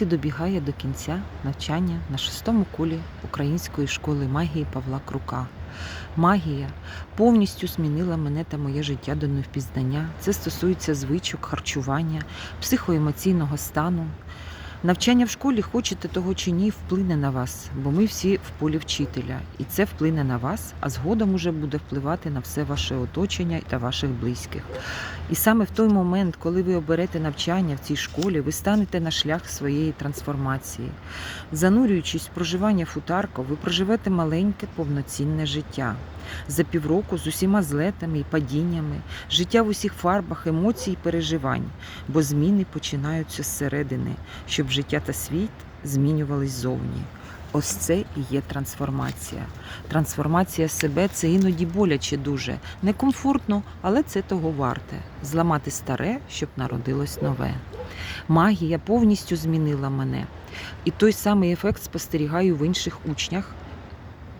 Ось добігає до кінця навчання на шостому кулі Української школи магії Павла Крука. Магія повністю змінила мене та моє життя до невпізнання. Це стосується звичок, харчування, психоемоційного стану. Навчання в школі, хочете того чи ні, вплине на вас, бо ми всі в полі вчителя, і це вплине на вас, а згодом уже буде впливати на все ваше оточення та ваших близьких. І саме в той момент, коли ви оберете навчання в цій школі, ви станете на шлях своєї трансформації. Занурюючись в проживання футарко, ви проживете маленьке повноцінне життя. За півроку з усіма злетами і падіннями, життя в усіх фарбах, емоцій і переживань, бо зміни починаються зсередини, щоб життя та світ змінювались зовні. Ось це і є трансформація. Трансформація себе це іноді боляче дуже, некомфортно, але це того варте зламати старе, щоб народилось нове. Магія повністю змінила мене. І той самий ефект спостерігаю в інших учнях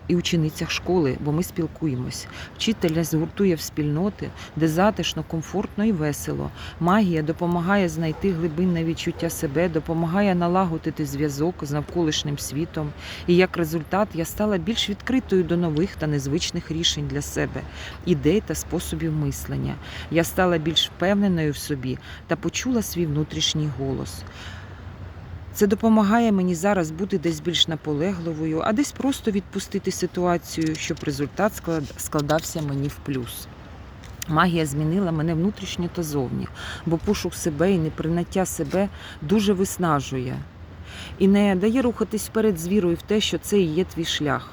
і ученицях школи, бо ми спілкуємось. Вчителя згуртує в спільноти, де затишно, комфортно і весело. Магія допомагає знайти глибинне відчуття себе, допомагає налагодити зв'язок з навколишнім світом. І як результат я стала більш відкритою до нових та незвичних рішень для себе, ідей та способів мислення. Я стала більш впевненою в собі та почула свій внутрішній голос. Це допомагає мені зараз бути десь більш наполегливою, а десь просто відпустити ситуацію, щоб результат складався мені в плюс. Магія змінила мене внутрішньо та зовні, бо пошук себе і неприйняття себе дуже виснажує і не дає рухатись вперед з вірою в те, що це і є твій шлях,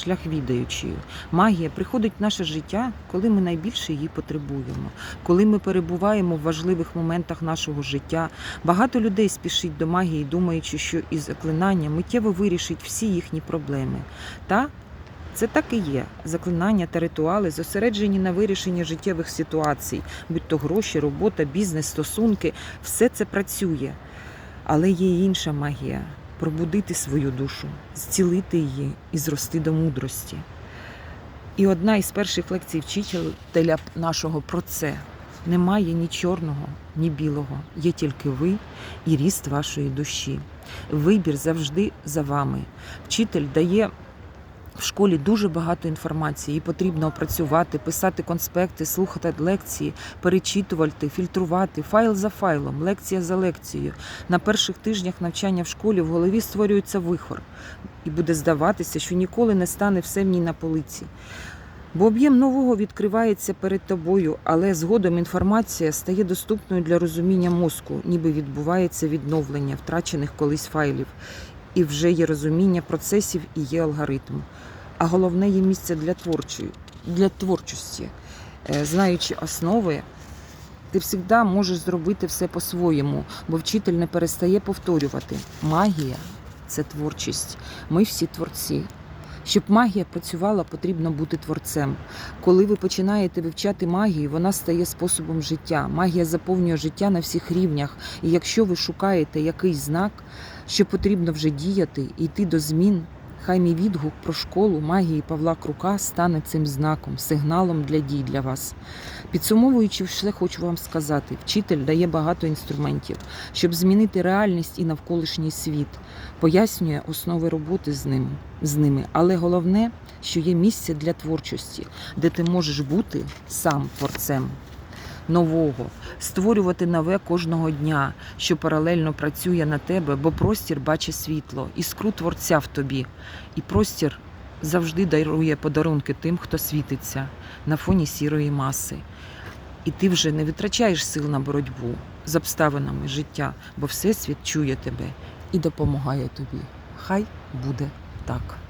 шлях відаючий. Магія приходить в наше життя, коли ми найбільше її потребуємо, коли ми перебуваємо в важливих моментах нашого життя. Багато людей спішить до магії, думаючи, що із заклинання миттєво вирішить всі їхні проблеми. Та це так і є. Заклинання та ритуали зосереджені на вирішенні життєвих ситуацій, будь то гроші, робота, бізнес, стосунки, все це працює. Але є інша магія пробудити свою душу, зцілити її і зрости до мудрості. І одна із перших лекцій вчителя нашого про це. Немає ні чорного, ні білого, є тільки ви і ріст вашої душі. Вибір завжди за вами. Вчитель дає в школі дуже багато інформації, її потрібно опрацювати, писати конспекти, слухати лекції, перечитувати, фільтрувати файл за файлом, лекція за лекцією. На перших тижнях навчання в школі в голові створюється вихор, і буде здаватися, що ніколи не стане все в ній на полиці. Бо об'єм нового відкривається перед тобою, але згодом інформація стає доступною для розуміння мозку, ніби відбувається відновлення втрачених колись файлів, і вже є розуміння процесів і є алгоритм. А головне є місце для творчої, для творчості. Е, Знаючи основи, ти завжди можеш зробити все по-своєму, бо вчитель не перестає повторювати. Магія це творчість. Ми всі творці. Щоб магія працювала, потрібно бути творцем. Коли ви починаєте вивчати магію, вона стає способом життя. Магія заповнює життя на всіх рівнях. І якщо ви шукаєте якийсь знак, що потрібно вже діяти, йти до змін, хай мій відгук про школу магії Павла Крука стане цим знаком, сигналом для дій для вас. Підсумовуючи все, хочу вам сказати: вчитель дає багато інструментів, щоб змінити реальність і навколишній світ, пояснює основи роботи з ним з ними. Але головне, що є місце для творчості, де ти можеш бути сам творцем нового, створювати нове кожного дня, що паралельно працює на тебе, бо простір бачить світло, іскру творця в тобі. І простір завжди дарує подарунки тим, хто світиться на фоні сірої маси. І ти вже не витрачаєш сил на боротьбу з обставинами життя, бо Всесвіт чує тебе і допомагає тобі. Хай буде так.